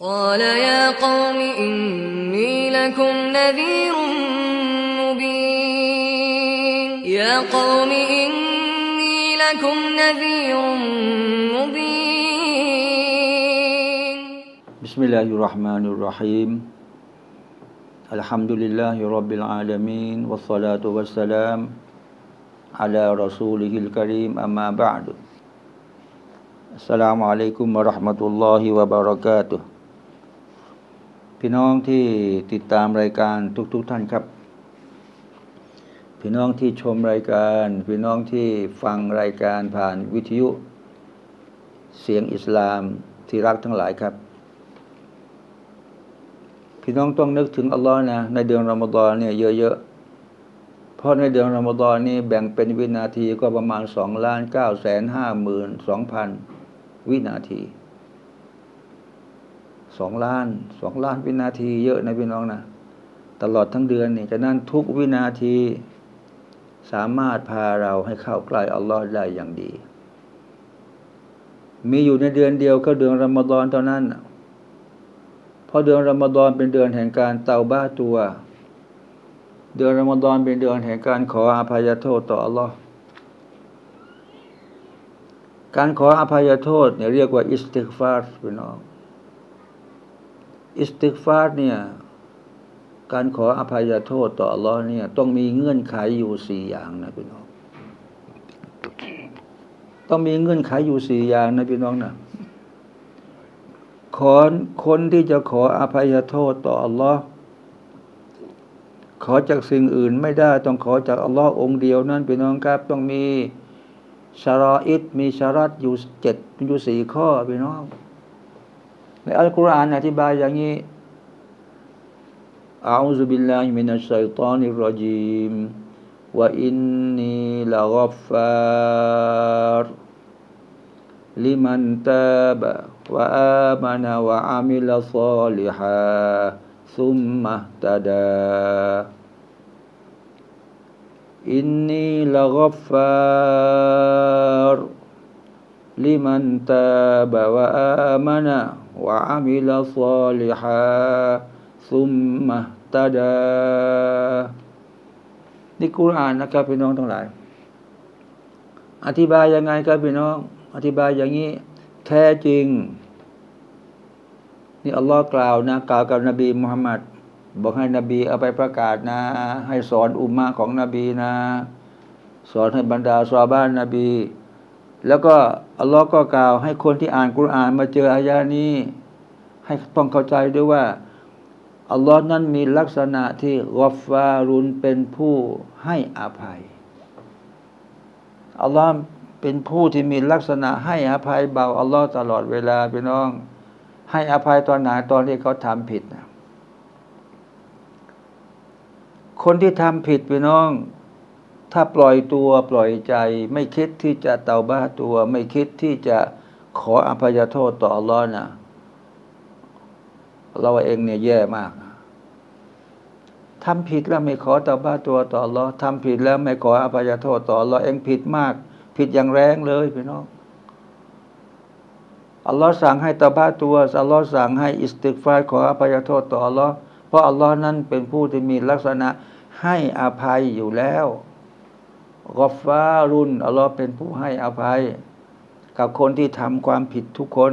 قال يا قوم إني لكم نذير مبين. يا قوم إني لكم نذير مبين. بسم الله الرحمن الرحيم. الحمد لله رب العالمين والصلاة والسلام على رسوله الكريم أما بعد. السلام عليكم ورحمة الله وبركاته. พี่น้องที่ติดตามรายการทุกๆทท่านครับ พี่น้องที่ชมรายการ พี่น้องที่ฟังรายการผ่านวิทยุ เสียงอิสลามที่รักทั้งหลายครับ พี่น้องต้องนึกถึงอัลลอฮ์นะในเดือนรอมฎอนเนี่ยเยอะๆ เพราะในเดือนรอมฎอนนี่แบ่งเป็นวินาทีก็ประมาณสองล้านเก้าแสนห้าหมื่นสองพันวินาที สองล้านสองล้านวินาที เยอะนะพี่น้องนะตลอดทั้งเดือนนี่ฉะนั้นทุกวินาทีสามารถพาเราให้เข้าใกล้อัลลอฮ์ได้อย่างดี มีอยู่ในเดือนเดียวก็เดือนรอมฎอนเท่านั้นเพราะเดือนรอมฎอนเป็นเดือนแห่งการเตาบ้าตัว เดือนรอมฎอนเป็นเดือนแห่งการขออภัยโทษต่ออัลลอฮ์การขออภัยโทษเนี่ยเรียกว่าอิสติกฟาร์พี่น้อง อิสติกฟาร์เนี่ย การขออภัยโทษต่ออัลลอฮ์เนี่ย ต้องมีเงื่อนไขอยู่สี่อย่างนะพี่น้อง ต้องมีเงื่อนไขอยู่สี่อย่างนะพี่น้องนะขอคนที่จะขออภัยโทษต่ออัลลอฮ์ขอจากสิ่งอื่นไม่ได้ต้องขอจากอัลลอฮ์องเดียวนั่นพี่น้องครับ ต้องมีชารออิดมีชารัตอยู่เจ็ดอยู่สี่ข้อพี่น้อง ในอัลกุรอานอธิบายอย่างนี้อาอุซบิลลาฮิมินัชชัยฏอนิรรจีมวะอินนีละกัฟฟาร liman taba wa amana wa amila salihan thumma tada inni laghaffar liman taba wa amana wa amila salihan thumma tada นี่กุรอานนะครับพี่น้องทั้งหลาย อธิบายยังไงครับพี่น้อง อธิบายอย่างนี้ แท้จริง นี่อัลลอฮ์กล่าวนะกล่าวกับนบีมุฮัมมัดบอกให้นบีเอาไปประกาศนะ ให้สอนอุมมาของนบีนะ สอนให้บรรดาซาบ้านนบี แล้วก็อัลลอฮ์ก็กล่าวให้คนที่อ่านกุรอานมาเจออายานี้ ให้ต้องเข้าใจด้วยว่าอัลลอฮ์นั้นมีลักษณะที่กอฟฟารุนเป็นผู้ให้อภัยอัลลอฮ์เป็นผู้ที่มีลักษณะให้อภัยเบาอัลลอฮ์ตลอดเวลาพี่น้อง ให้อภัยตอนไหนตอนที่เขาทำผิดนะคนที่ทำผิดพี่น้อง ถ้าปล่อยตัวปล่อยใจ ไม่คิดที่จะเตาบ้าตัว ไม่คิดที่จะขออภัยโทษต่ออัลลอฮ์นะเราเองเนี่ยแย่มากทำผิดแล้วไม่ขอเตาบ้าตัวต่ออัลลอฮ์ทำผิดแล้วไม่ขออภัยโทษต่ออัลลอฮ์เองผิดมาก ผิดอย่างแรงเลยพี่น้องอัลลอฮ์สั่งให้ตาบ้าตัวอัลลอฮ์สั่งให้อิสติกฟารขออภัยโทษต่ออัลลอฮ์เพราะอัลลอฮ์นั้นเป็นผู้ที่มีลักษณะให้อภัยอยู่แล้ว กอฟ้ารุนอัลลอฮ์เป็นผู้ให้อภัย กับคนที่ทำความผิดทุกคน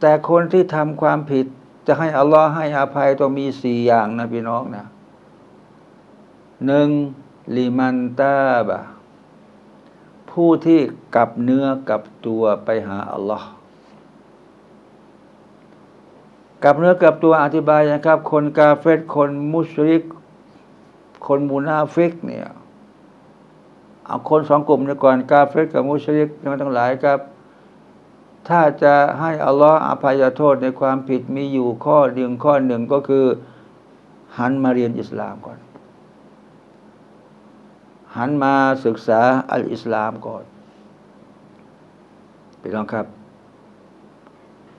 แต่คนที่ทำความผิดจะให้อัลลอฮ์ให้อภัยต้องมีสี่อย่างนะพี่น้องนะหนึ่งลิมันตาบะผู้ที่กลับเนื้อกลับตัวไปหาอัลลอฮ์กลับเนื้อกลับตัวอธิบายนะครับ คนกาเฟตคนมุชริก คนมูนาฟิกเนี่ยเอาคนสองกลุ่มนี้ก่อนกาเฟตกับมุชริกทั้งหลายครับ ถ้าจะให้อัลลอฮ์อภัยโทษในความผิดมีอยู่ข้อหนึ่งข้อหนึ่งก็คือ หันมาเรียนอิสลามก่อน หันมาศึกษาอัลอิสลามก่อนพี่น้องครับ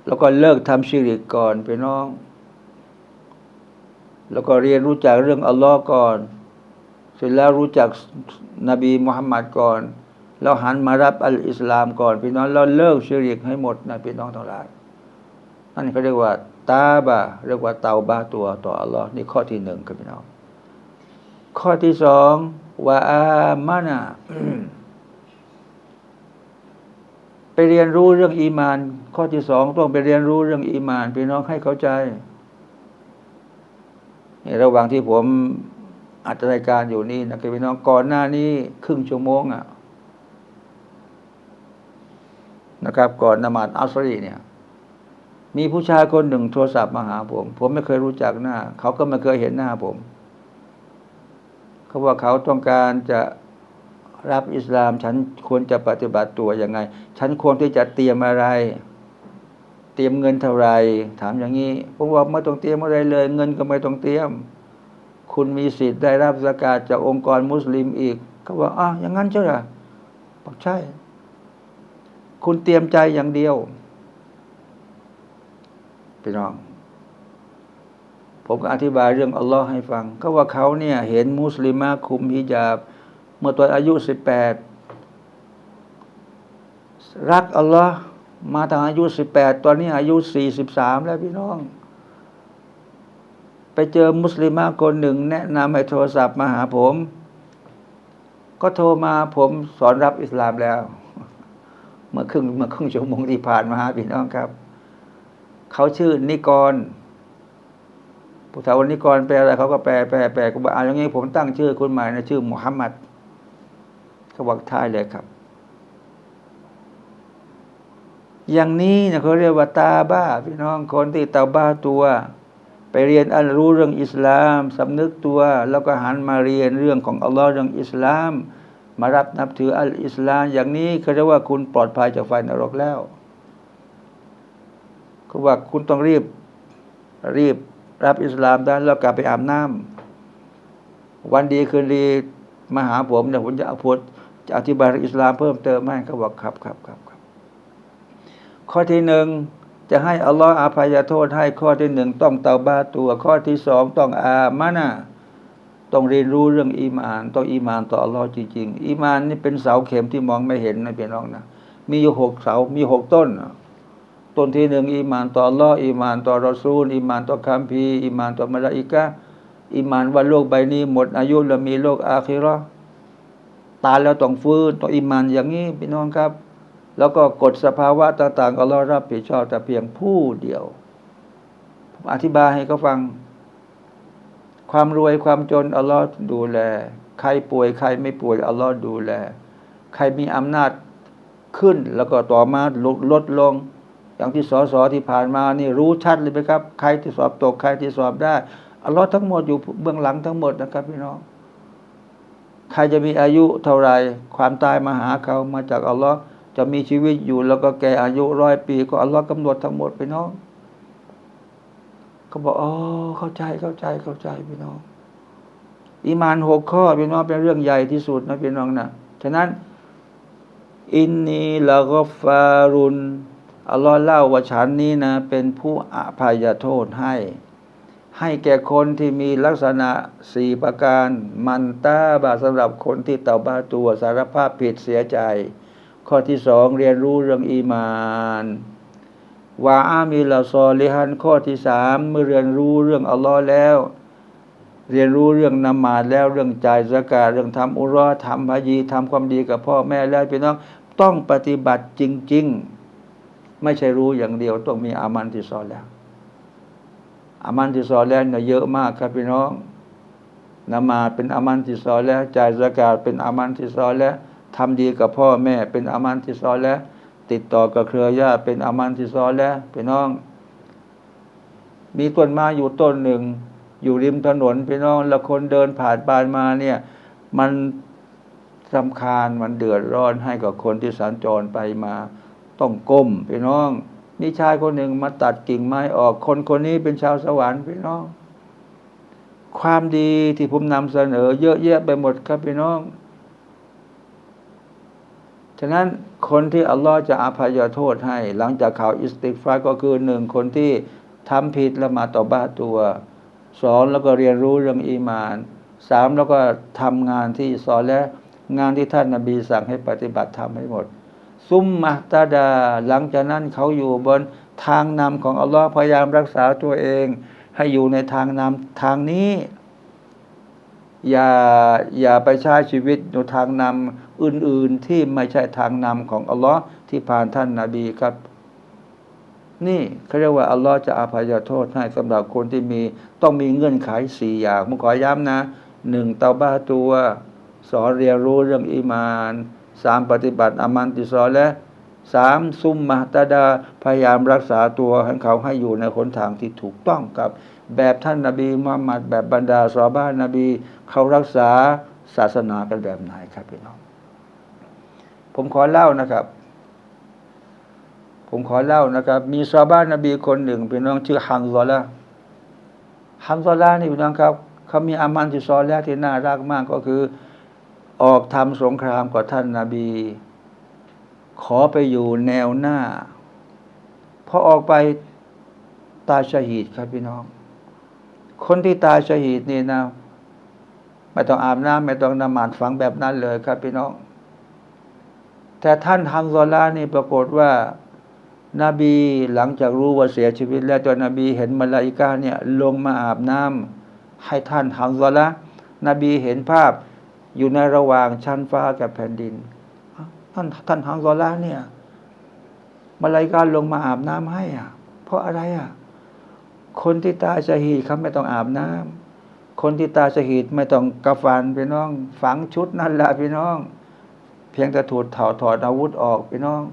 แล้วก็เลิกทำชิริกก่อนพี่น้อง แล้วก็เรียนรู้จักเรื่องอัลลอฮ์ก่อน เสร็จแล้วรู้จักนบีมุฮัมมัดก่อนเราหันมารับอัลอิสลามก่อนพี่น้องเราเลิกชิริกให้หมดนะพี่น้องทั้งหลายนั่นเขาเรียกว่า ตาบะเรียกว่าเตาบาตัวต่ออัลลอฮ์นี่ข้อที่หนึ่งครับพี่น้อง ข้อที่สองว่าอามานะไปเรียนรู้เรื่องอีมาน ข้อที่สองต้องไปเรียนรู้เรื่องอีมาน พี่น้องให้เข้าใจในระหว่างที่ผม อัดรายการอยู่นี่นะครับพี่น้องก่อนหน้านี้ครึ่งชั่วโมงอะนะครับ ก่อนนมาดอัสรีเนี่ย มีผู้ชายคนหนึ่งโทรศัพท์มาหาผม ผมไม่เคยรู้จักหน้า เขาก็ไม่เคยเห็นหน้าผม เขาว่าเขาต้องการจะรับอิสลาม ฉันควรจะปฏิบัติตัวยังไง ฉันควรที่จะเตรียมอะไร เตรียมเงินเท่าไหรถามอย่างนี้ผมว่าไม่ต้องเตรียมอะไรเลย เงินก็ไม่ต้องเตรียม คุณมีสิทธิ์ได้รับสกาศจากองค์กรมุสลิมอีกเขาว่าอะอย่างนั้นใช่ไหมบอกใช่ คุณเตรียมใจอย่างเดียวพี่น้อง ผมก็อธิบายเรื่องอัลลอฮ์ให้ฟัง ก็ว่าเขาเนี่ย เห็นมุสลิมาคุมฮิญาบ เมื่อตอนอายุสิบแปดรักอัลลอฮ์มาทางอายุสิบแปดตอนนี้อายุสี่สิบสามแล้วพี่น้อง ไปเจอมุสลิมาคนหนึ่ง แนะนำให้โทรศัพท์มาหาผม ก็โทรมาผมสอนรับอิสลามแล้ว เมื่อครึ่งเมื่อครึ่งชั่วโมงที่ผ่านมาพี่น้องครับ เขาชื่อนิกรผู้ถาวนิกรแปลอะไรเขาก็แปลแปลแปลก็บอกอ่าอย่างนี้ผมตั้งชื่อคุณใหม่นะชื่อมุฮัมมัดเขาบอกท้ายเลยครับ อย่างนี้เนี่ยเขาเรียกว่าตาบ้า พี่น้องคนที่ตาบ้าตัว เรียนอันรู้เรื่องอิสลามสำนึกตัว แล้วก็หันมาเรียนเรื่องของอัลลอฮ์เรื่องอิสลาม มารับนับถืออัลอิสลาม อย่างนี้เขาเรียกว่าคุณปลอดภัยจากไฟนรกแล้วเขาว่าคุณต้องรีบรีบรับอิสลามได้แล้วกลับไปอาบน้ำวันดีคืนดีมาหาผมเนี่ยผมจะเอาพูดจะอธิบายเรื่องอิสลามเพิ่มเติมให้เขาบอกครับครับครับครับข้อที่หนึ่ง จะให้อัลลอฮ์อาภัยโทษให้ข้อที่หนึ่งต้องเตาบาตัว ข้อที่สองต้องอามานะต้องเรียนรู้เรื่องอีมาน ต้องอีมานต่ออัลลอฮ์จริง ๆ อีมานนี่เป็นเสาเข็มที่มองไม่เห็นนะพี่น้องนะมีอยู่หกเสา มีหกต้นต้นที่หนึ่งอีมานต่ออัลลอฮ์อีมานต่อรอซูลอีมานต่อคัมภีร์อีมานต่อมลาอิกะอีมานว่าโลกใบนี้ หมดอายุแล้วมีโลกอาคิราะตายแล้วต้องฟื้นต้องอีมานอย่างนี้พี่น้องครับ แล้วก็กฎสภาวะต่างๆอัลลอฮ์รับผิดชอบแต่เพียงผู้เดียว ผมอธิบายให้เขาฟัง ความรวยความจนอัลลอฮ์ดูแล ใครป่วยใครไม่ป่วยอัลลอฮ์ดูแล ใครมีอำนาจขึ้นแล้วก็ต่อมาลดลดลง อย่างที่สอสอที่ผ่านมานี่รู้ชัดเลยไหมครับ ใครที่สอบตกใครที่สอบได้อัลลอฮ์ทั้งหมดอยู่เบื้องหลังทั้งหมดนะครับพี่น้องใครจะมีอายุเท่าไรความตายมาหาเขามาจากอัลลอฮ์ จะมีชีวิตอยู่แล้วก็แก่อายุร้อยปี ก็อัลลอฮ์กำหนดทั้งหมดพี่น้องเขาบอกอ๋อเข้าใจเข้าใจเข้าใจพี่น้องอีมานหกข้อพี่น้องเป็นเรื่องใหญ่ที่สุดนะพี่น้องนะฉะนั้นอินนีละกฟารุนอัลลอฮ์เล่าว่าฉันนี้นะ เป็นผู้อภัยโทษให้ ให้แก่คนที่มีลักษณะสี่ประการ มันตาบาสำหรับคนที่เตาบาตัวสารภาพผิดเสียใจ ข้อที่สองเรียนรู้เรื่องอีมานวาอามีลาซอลิฮันข้อที่สามเมื่อเรียนรู้เรื่องอัลลอฮ์แล้ว เรียนรู้เรื่องนมาดแล้วเรื่องจ่ายสกาเรื่องทำอุรอทำพายีทำความดีกับพ่อแม่แล้วพี่น้องต้องปฏิบัติจริง ๆ ไม่ใช่รู้อย่างเดียวต้องมีอามันที่ซอแล้ว อามันที่ซอแล้วเนี่ยเยอะมากครับพี่น้องนมาดเป็นอามันที่ซอแล้วจ่ายสกาเป็นอามันที่ซอแล้ว ทำดีกับพ่อแม่เป็นอามันที่ซอนแล้ว ติดต่อกับเครือญาติเป็นอามันที่ซอนแล้วพี่น้อง มีต้นไม้อยู่ต้นหนึ่ง อยู่ริมถนนพี่น้องแล้วคนเดินผ่านไปมาเนี่ย มันสำคาญมันเดือดร้อนให้กับคนที่สัญจรไปมา ต้องก้มพี่น้องนี่ชายคนหนึ่งมาตัดกิ่งไม้ออกคนคนนี้เป็นชาวสวรรค์พี่น้อง ความดีที่ผมนำเสนอ เยอะแยะไปหมดครับพี่น้อง ฉะนั้นคนที่อัลลอฮ์จะอภัยโทษให้ หลังจากข่าวอิสติกฟาก็คือหนึ่งคนที่ทำผิดแล้วมาต่อบ้าตัวสองแล้วก็เรียนรู้เรื่องอีมานสามแล้วก็ทำงานที่สอนและงานที่ท่านนาบีสั่งให้ปฏิบัติทำให้หมด ซุมมาตาดา หลังจากนั้นเขาอยู่บนทางนำของอัลลอฮ์พยายามรักษาตัวเอง ให้อยู่ในทางนำทางนี้ อย่าอย่าไปใช้ชีวิตในทางนำ อื่น ๆที่ไม่ใช่ทางนำของอัลลอฮ์ที่ผ่านท่านนาบีครับ นี่เขาเรียกว่าอัลลอฮ์จะอภัยโทษให้สำหรับคนที่มีต้องมีเงื่อนไขสี่อย่างผมขอย้ำนะหนึ่งเตาบ้าตัวสอนเรียนรู้เรื่องอีมานสามปฏิบัติอามันติซอและสามซุมมาตาดาพยายามรักษาตัวให้เขาให้อยู่ในหนทางที่ถูกต้องกับ แบบท่านนาบีมุฮัมมัดแบบบรรดาซอฮาบ้านนบี เขารักษาศาสนากันแบบไหนครับพี่น้อง ผมขอเล่านะครับ ผมขอเล่านะครับ มีซอฮาบ้านนบีคนหนึ่งพี่น้องชื่อฮันซอละฮันซอละนี่พี่น้องครับเขามีอามันที่ซอแล้วที่น่ารักมากก็คือ ออกทำสงครามกับท่านนาบี ขอไปอยู่แนวหน้าพอออกไปตายชหีดครับพี่น้อง คนที่ตายชหีดนี่นะ ไม่ต้องอาบน้ำไม่ต้องนมาดฝังแบบนั้นเลยครับพี่น้อง แต่ท่านฮัมซอลานี่ปรากฏว่านบีหลังจากรู้ว่าเสียชีวิต แล้วตัวนบีเห็นมาลาอิกาเนี่ยลงมาอาบน้ำให้ท่านฮัมซอลานบีเห็นภาพอยู่ในระหว่างชั้นฟ้ากับแผ่นดิน ท่านท่านฮัมซอลาเนี่ยมาลาอิกาลงมาอาบน้ำให้อะ เพราะอะไรอะ คนที่ตายชะฮีดเขาไม่ต้องอาบน้ำคนที่ตายชะฮีดไม่ต้องกระฟันพี่น้อง ฝังชุดนั่นแหละพี่น้อง พียงแต่ถูดถอดถอดอาวุธออกพี่น้อง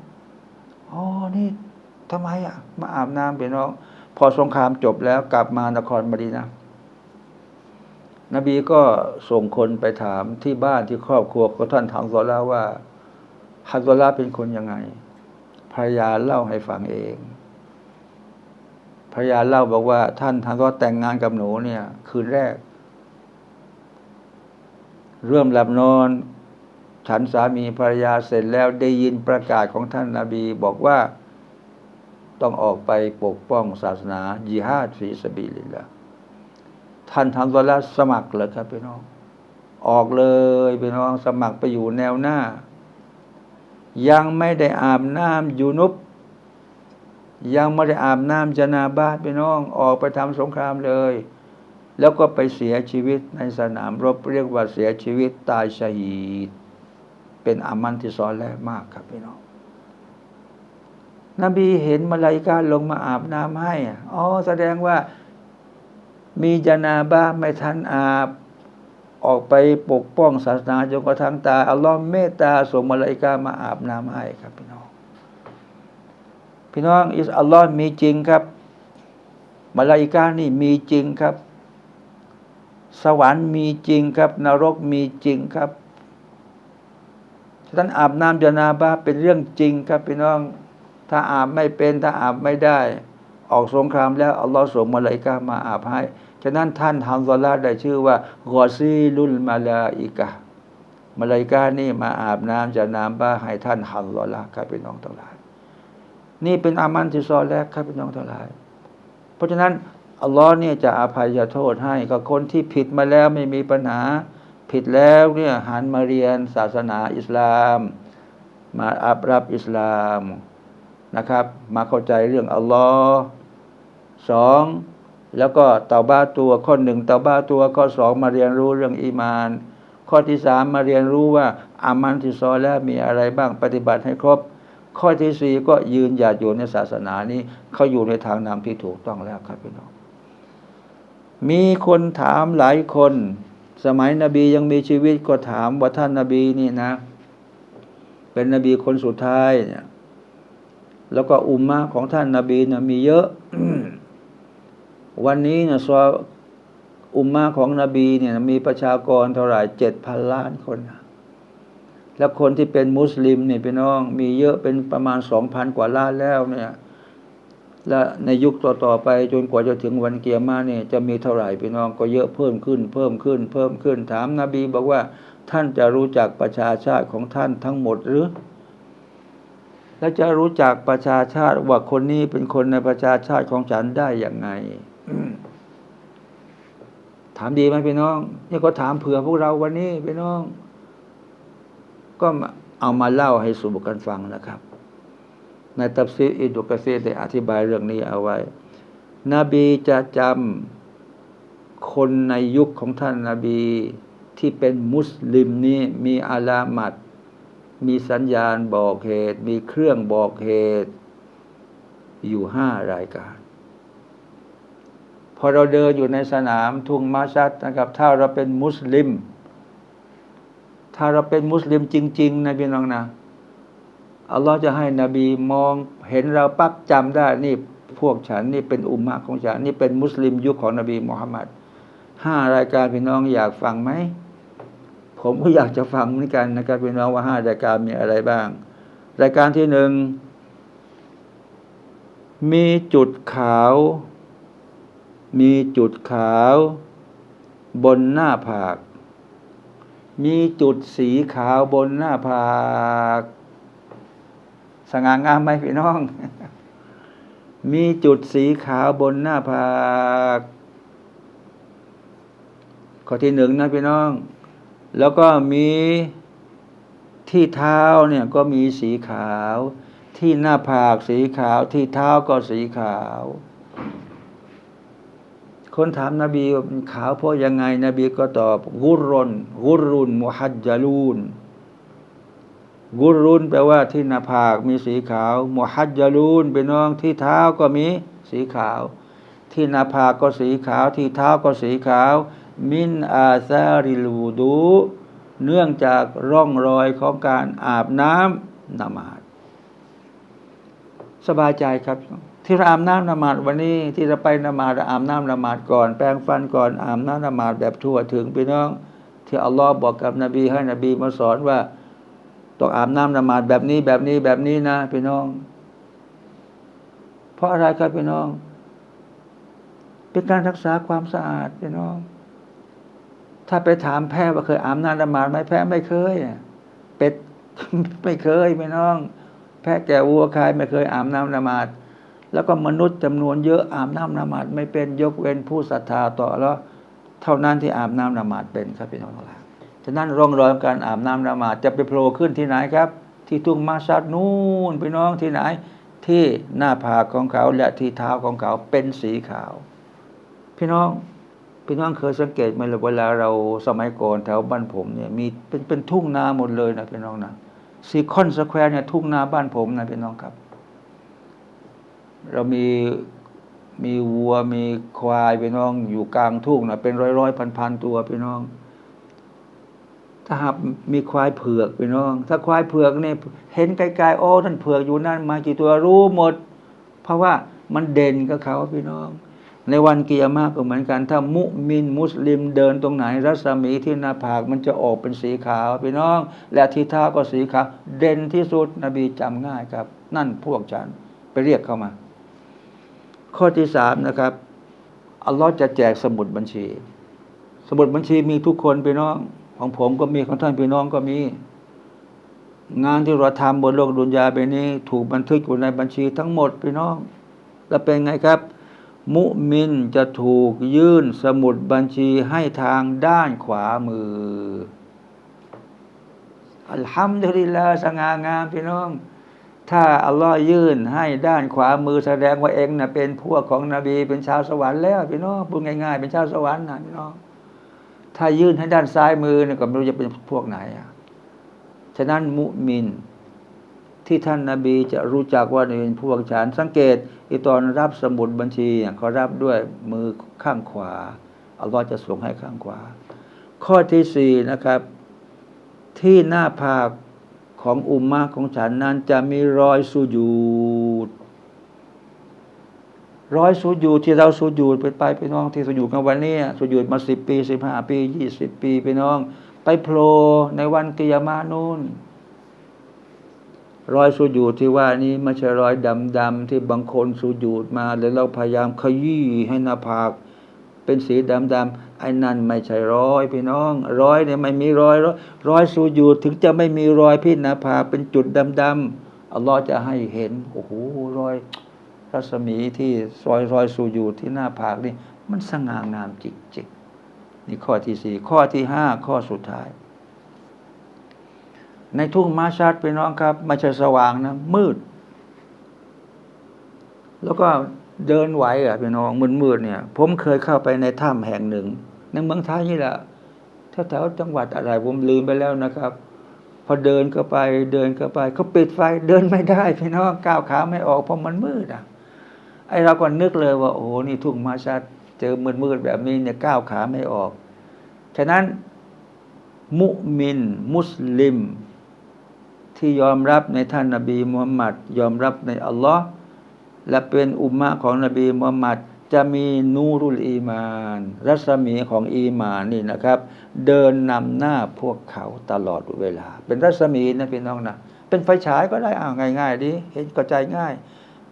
อ๋อนี่ทำไมอะ มาอาบน้ำพี่น้อง พอสงครามจบแล้วกลับมานครมดีนะนบีก็ส่งคนไปถามที่บ้านที่ครอบครัวของท่านทางซอลาว่าฮัซอลาเป็นคนยังไงภรรยาเล่าให้ฟังเองภรรยาเล่าบอกว่า ท่านทางก็แต่งงานกับหนูเนี่ย คืนแรก เริ่มหลับนอน ฉันสามีภรรยาเสร็จแล้วได้ยินประกาศของท่านนาบีบอกว่าต้องออกไปปกป้องศาสนายิฮาดฟีสบีลิลละท่านทำตัวแล้วสมัครเลยครับพี่น้อง ออกเลยพี่น้องสมัครไปอยู่แนวหน้า ยังไม่ได้อาบน้ำยูนุบยังไม่ได้อาบน้ำจนาบาตพี่น้องออกไปทำสงครามเลย แล้วก็ไปเสียชีวิตในสนามรบเรียกว่าเสียชีวิตตายชาฮีด เป็นอามันที่ซ้อนแรกมากครับพี่น้อง นบีเห็นมาลายกาลงมาอาบน้ำให้อ๋อแสดงว่ามีจนาบ้าไม่ทันอาบออกไปปกป้องศาสนาจนกระทั่งตาอัลลอฮ์เมตตาส่งมาลายกามาอาบน้ำให้ครับพี่น้อง พี่น้องอิสอัลลอฮ์มีจริงครับ มาลายกานี่มีจริงครับ สวรรค์มีจริงครับ นรกมีจริงครับะนั้นอาบน้ำจนาบาเป็นเรื่องจริงครับพี่น้อง ถ้าอาบไม่เป็นถ้าอาบไม่ได้ ออกสงครามแล้วอัลลอฮ์ส่งมาเลาอิกามาอาบให้ ฉะนั้นท่านฮัมซอลาได้ชื่อว่ากอซีลุลมาลาอิกะมาลาอิกานี่มาอาบน้ำจะน้ำบ้าให้ท่านฮัมซอลาครับพี่น้องทั้งหลาย นี่เป็นอามันที่ซอแรกครับพี่น้องทั้งหลาย เพราะฉะนั้นอัลลอฮ์เนี่ยจะอภัยโทษให้กับคนที่ผิดมาแล้วไม่มีปัญหา ผิดแล้วเนี่ยหันมาเรียนศาสนาอิสลาม มาอับรับอิสลามนะครับ มาเข้าใจเรื่องอัลลอฮ์สองแล้วก็เตาบ้าตัวข้อหนึ่งเตาบ้าตัวข้อสองมาเรียนรู้เรื่องอีมาน ข้อที่สามมาเรียนรู้ว่าอามันที่ซอแล้วมีอะไรบ้างปฏิบัติให้ครบ ข้อที่สี่ก็ยืนหยัดอยู่ในศาสนานี้เขาอยู่ในทางนำที่ถูกต้องแล้วครับพี่น้องมีคนถามหลายคน สมัยนบียังมีชีวิตก็ถามว่าท่านนาบีนี่นะ เป็นนบีคนสุดท้ายเนี่ยแล้วก็อุมมะของท่านนาบีเนี่ยมีเยอะ วันนี้เนี่ยซออุมมะของนบีเนี่ยมีประชากรเท่าไหร่เจ็ดพันล้านคนนะแล้วคนที่เป็นมุสลิมเนี่ยพี่น้อง มีเยอะเป็นประมาณสองพันกว่าล้านแล้วเนี่ย และในยุคต่อๆไปจนกว่าจะถึงวันเกียร์มาเนี่ยจะมีเท่าไหร่พี่น้องก็เยอะเพิ่มขึ้น เพิ่มขึ้น เพิ่มขึ้นถามนาบีบอกว่าท่านจะรู้จักประชาชาติของท่านทั้งหมดหรือ และจะรู้จักประชาชาติว่าคนนี้เป็นคนในประชาชาติของฉันได้อย่างไง ถามดีไหมพี่น้องนี่ก็ถามเผื่อพวกเราวันนี้พี่น้อง ก็เอามาเล่าให้สู่กันฟังนะครับ ในตัฟซีอิดุกะซีได้อธิบายเรื่องนี้เอาไว้ นบีจะจำคนในยุคของท่านนาบีที่เป็นมุสลิมนี่มีอาลามัด มีสัญญาณบอกเหตุ มีเครื่องบอกเหตุ อยู่ห้ารายการ พอเราเดินอยู่ในสนามทุ่งมาชัดนะครับ ถ้าเราเป็นมุสลิม ถ้าเราเป็นมุสลิมจริง ๆ นะพี่น้องนะ อัลลอฮ์จะให้นบีมองเห็นเราปั๊บจำได้นี่พวกฉันนี่เป็นอุมมะของฉันนี่เป็นมุสลิมยุคของนบีมุฮัมมัดห้ารายการพี่น้องอยากฟังไหมผมก็อยากจะฟังเหมือนกันนะครับพี่น้องว่าห้ารายการมีอะไรบ้าง รายการที่หนึ่งมีจุดขาว มีจุดขาว บนหน้าผาก มีจุดสีขาวบนหน้าผาก สง่างามไหมพี่น้อง มีจุดสีขาวบนหน้าผากข้อที่หนึ่งนะพี่น้อง แล้วก็มีที่เท้าเนี่ยก็มีสีขาว ที่หน้าผากสีขาวที่เท้าก็สีขาว คนถามนาบีขาวเพราะยังไง นบีก็ตอบ กุรรนกุรุนมุฮัจจาลูน กุรุนแปลว่าที่หน้าผากมีสีขาวมุฮัจจาลูนเป็นน้องที่เท้าก็มีสีขาว ที่หน้าผากก็สีขาว ที่เท้าก็สีขาว มินอาซาริลูดูเนื่องจากร่องรอยของการอาบน้ำนมาดสบายใจครับ ที่เราอาบน้ำนมาดวันนี้ที่เราไปนมาดเราอาบน้ำนมาดก่อน แปรงฟันก่อนอาบน้ำนมาดแบบทั่วถึงพี่น้อง ที่อัลลอฮ์บอกกับนบีให้นบีมาสอนว่า ต้องอาบน้ำนมาดแบบนี้แบบนี้แบบนี้นะพี่น้อง เพราะอะไรครับพี่น้อง เป็นการรักษาความสะอาดพี่น้อง ถ้าไปถามแพทย์ว่าเคยอาบน้ำนมาดไหมแพทย์ไม่เคยเป็ดไม่เคยพี่น้อง แพะแก่วัวควายไม่เคยอาบน้ำนมาดแล้วก็มนุษย์จำนวนเยอะอาบน้ำนมาดไม่เป็นยกเว้นผู้ศรัทธาต่อแล้ว เท่านั้นที่อาบน้ำนมาดเป็นครับพี่น้องทั้งหลาย ฉะนั้นร่องรอยของการอาบน้ำละหมาดจะไปโผล่ขึ้นที่ไหนครับ ที่ทุ่งมาชัดนู่นพี่น้องที่ไหน ที่หน้าผากของเขาและที่เท้าของเขาเป็นสีขาว พี่น้องพี่น้องเคยสังเกตไหมล่ะเวลาเราสมัยก่อนแถวบ้านผมเนี่ยมีเป็นเป็นทุ่งนาหมดเลยนะพี่น้องนะซีคอนสแควร์เนี่ยทุ่งนาบ้านผมนะพี่น้องครับ เรามีมีวัวมีควายพี่น้องอยู่กลางทุ่งนะเป็นร้อยร้อยพันพันตัวพี่น้อง ถ้าหากมีควายเผือกพี่น้อง ถ้าควายเผือกเนี่ยเห็นไกลๆโอ้ท่านเผือกอยู่นั่นมากี่ตัวรู้หมด เพราะว่ามันเด่นกับเขาพี่น้อง ในวันกิยามะก็เหมือนกัน ถ้ามุมินมุสลิมเดินตรงไหน รัศมีที่หน้าผากมันจะออกเป็นสีขาวพี่น้อง และที่เท้าก็สีขาวเด่นที่สุดนบีจำง่ายครับ นั่นพวกฉันไปเรียกเข้ามา ข้อที่สามนะครับอัลลอฮ์จะแจกสมุดบัญชี สมุดบัญชีมีทุกคนพี่น้อง ของผมก็มีของท่านพี่น้องก็มี งานที่เราทำบนโลกดุนยาไปนี้ ถูกบันทึกอยู่ในบัญชีทั้งหมดพี่น้อง แล้วเป็นไงครับ มุมินจะถูกยื่นสมุดบัญชีให้ทางด้านขวามือ อัลฮัมดุลิลลาห์สง่างามพี่น้อง ถ้าอัลลอฮ์ยื่นให้ด้านขวามือแสดงว่าเองนะเป็นพวกของนบีเป็นชาวสวรรค์แล้วพี่น้องพูดง่ายๆ เป็นชาวสวรรค์นะพี่น้อง ถ้ายื่นให้ด้านซ้ายมือเนี่ยก็ไม่รู้จะเป็นพวกไหนอะฉะนั้นมุมิน ที่ท่านนาบีจะรู้จักว่าเป็นพวกฉันสังเกตอีตอนรับสมุดบัญชีเนี่ยเขารับด้วยมือข้างขวาอัลลอฮ์จะส่งให้ข้างขวา ข้อที่สี่นะครับ ที่หน้าผากของอุมมะของฉันนั้นจะมีรอยสุญูด ร้อยสุญูดที่เราสุญูดไปไปพี่น้องที่สุญูดกันวันนี้สุญูดมาสิบปีสิบห้าปียี่สิบปีพี่น้อง ไปโผล่ในวันกิยามานูนรอยสุญูดที่ว่านี้ไม่ใช่รอยดำๆที่บางคนสุญูดมาแล้วเราพยายามขยี้ให้หน้าผาก เป็นสีดำๆไอ้นั่นไม่ใช่รอยพี่น้องรอยเนี่ยไม่มีรอยรอยรอยสุญูดถึงจะไม่มีรอยพี่หน้าผากเป็นจุดดำๆอัลลอฮ์จะให้เห็นโอ้โหรอย รัศมีที่ซอยรอยสูอยู่ที่หน้าผากนี่มันสง่างามจริงๆนี่ข้อที่สี่ข้อที่ห้าข้อสุดท้าย ในทุ่งมาชัดพี่น้องครับไม่ใช่สว่างนะ มืด แล้วก็เดินไหวอะพี่น้องมืดๆเนี่ย ผมเคยเข้าไปในถ้ำแห่งหนึ่งในเมืองไทยนี่แหละแถวๆจังหวัดอะไรผมลืมไปแล้วนะครับ พอเดินเข้าไปเดินเข้าไปเขาปิดไฟเดินไม่ได้พี่น้องก้าวขาไม่ออกเพราะมันมืดอะ ไอ้เราก็นึกเลยว่า โอ้โหนี่ทุ่งมาชัดเจอมืดๆแบบนี้เนี่ยก้าวขาไม่ออก ฉะนั้น มุมิน มุสลิม ที่ยอมรับในท่านนบีมุฮัมมัดยอมรับในอัลลอฮ์และเป็นอุมมะของนบีมุฮัมมัดจะมีนูรุลอีมาน รัศมีของอีมานนี่นะครับ เดินนำหน้าพวกเขาตลอดเวลา เป็นรัศมีนะพี่น้องนะเป็นไฟฉายก็ได้อ่าง่าย ๆ ดี เห็นก็ใจง่าย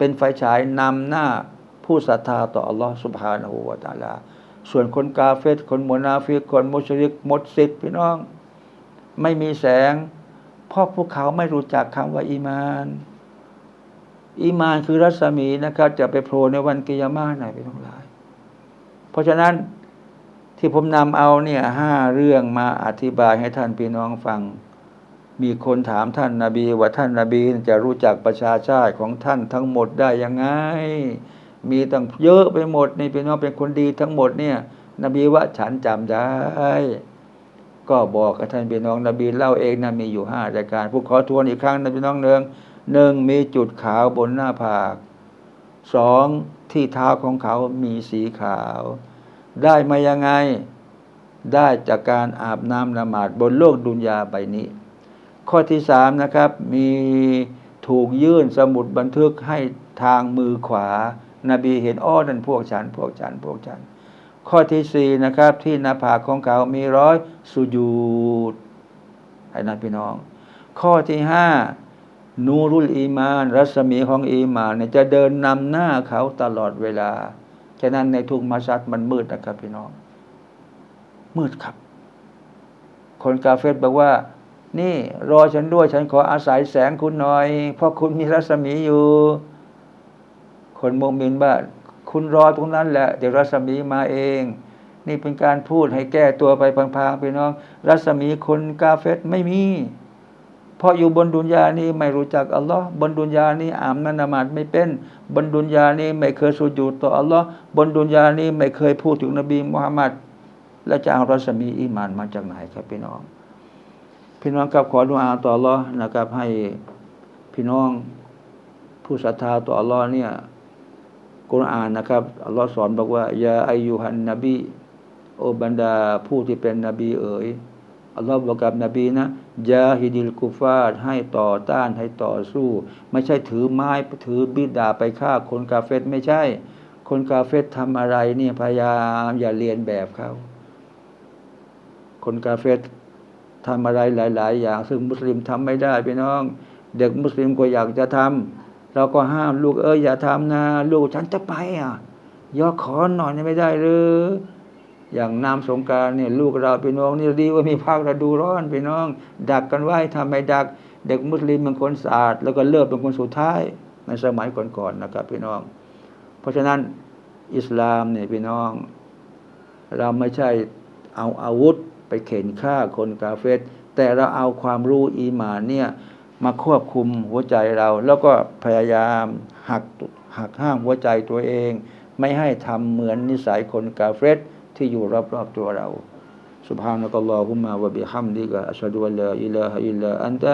เป็นไฟฉายนำหน้าผู้ศรัทธาต่ออัลลอฮ์สุบฮานะฮูวะตาลา ส่วนคนกาเฟตคนมนาฟิกคนมุชริกหมดสิทธิ์พี่น้อง ไม่มีแสง เพราะพวกเขาไม่รู้จักคำว่าอีมาน อีมานคือรัศมีนะครับ จะไปโผล่ในวันกิยามะห์ไหนไปทั้งหลาย เพราะฉะนั้นที่ผมนำเอาเนี่ยห้าเรื่องมาอธิบายให้ท่านพี่น้องฟัง มีคนถามท่านนาบีว่าท่านนาบีจะรู้จักประชาชาติของท่านทั้งหมดได้ยังไง มีตั้งเยอะไปหมดนี่พี่น้องเป็นคนดีทั้งหมดเนี่ย นบีว่าฉันจำได้ ก็บอกกับท่านพี่น้องนบีเล่าเองนะมีอยู่ห้ารายการผู้ขอทวนอีกครั้งนะพี่น้องเนืองหนึ่งมีจุดขาวบนหน้าผากสองที่เท้าของเขามีสีขาว ได้มายังไง ได้จากการอาบน้ำละหมาดบนโลกดุนยาใบนี้ ข้อที่สามนะครับ มีถูกยื่นสมุดบันทึกให้ทางมือขวา นบีเห็นอ้อนั่นพวกฉัน พวกฉัน พวกฉัน ข้อที่สี่นะครับ ที่หน้าผากของเขามีร้อยสุญูดไอ้นันพี่น้อง ข้อที่ห้านูรุลอีมาน รัศมีของอีมานเนี่ยจะเดินนำหน้าเขาตลอดเวลา ฉะนั้นในทุกมาชัดมันมืดนะครับพี่น้อง มืดครับ คนกาเฟตบอกว่า นี่รอฉันด้วยฉันขออาศัยแสงคุณหน่อย เพราะคุณมีรัศมีอยู่ คนมุมินว่าคุณรอตรงนั้นแหละ เดี๋ยวรัศมีมาเอง นี่เป็นการพูดให้แก้ตัวไปพลางๆพี่น้อง รัศมีคนกาเฟตไม่มี เพราะอยู่บนดุนยานี้ไม่รู้จักอัลลอฮ์บนดุนยานี้อามนันามาดไม่เป็น บนดุนยานี้ไม่เคยสุญูดต่ออัลลอฮ์บนดุนยานี้ไม่เคยพูดถึงนบีมุฮัมมัดแล้วจะเอารัศมีอีมานมาจากไหนครับพี่น้อง พี่น้องครับขอดุอาต่ออัลลอนะครับ ให้พี่น้องผู้ศรัทธาต่ออัลลอเนี่ยกุรอานนะครับอัลลอฮ์สอนบอกว่ายาอายุหันนบีโอบรรดาผู้ที่เป็นนบีเอ๋ยอัลลอฮ์บอกกับนบีนะยาฮิดิลกุฟาดให้ต่อต้านให้ต่อสู้ ไม่ใช่ถือไม้ถือบิดาไปฆ่าคนกาเฟตไม่ใช่ คนกาเฟตทำอะไรเนี่ยพยายามอย่าเรียนแบบเขา คนกาเฟต ทำอะไรหลาย ๆ อย่าง ซึ่งมุสลิมทำไม่ได้พี่น้อง เด็กมุสลิมก็อยากจะทำเราก็ห้ามลูกเอ้ยอย่าทำนะ ลูกฉันจะไปอะยอขอหน่อยไม่ได้หรืออย่างน้ำสงการเนี่ยลูกเราพี่น้องนี่ดีว่ามีภาคฤดูร้อนพี่น้อง ดักกันไว้ทำไม่ดัก เด็กมุสลิมเป็นคนสะอาด แล้วก็เลิกเป็นคนสุดท้ายในสมัยก่อนๆนะครับพี่น้อง เพราะฉะนั้นอิสลามเนี่ยพี่น้อง เราไม่ใช่เอาอาวุธ ไปเข็นฆ่าคนกาเฟตแต่เราเอาความรู้อีหมานเนี่ย มาควบคุมหัวใจเรา แล้วก็พยายามหักหักห้ามหัวใจตัวเอง ไม่ให้ทำเหมือนนิสัยคนกาเฟตที่อยู่รอบๆตัวเรา سبحانك اللهم وبحمدك أشهد أن لا إله إلا أنت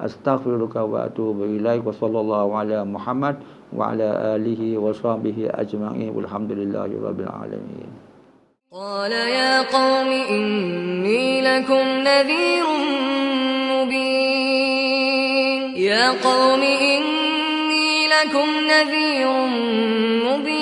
أستغفرك وأتوب إليك وصلى الله على محمد وعلى آله وصحبه أجمعين والحمد لله رب العالمين قال يا قوم إني لكم نذير مبين. يا قوم إني لكم نذير مبين.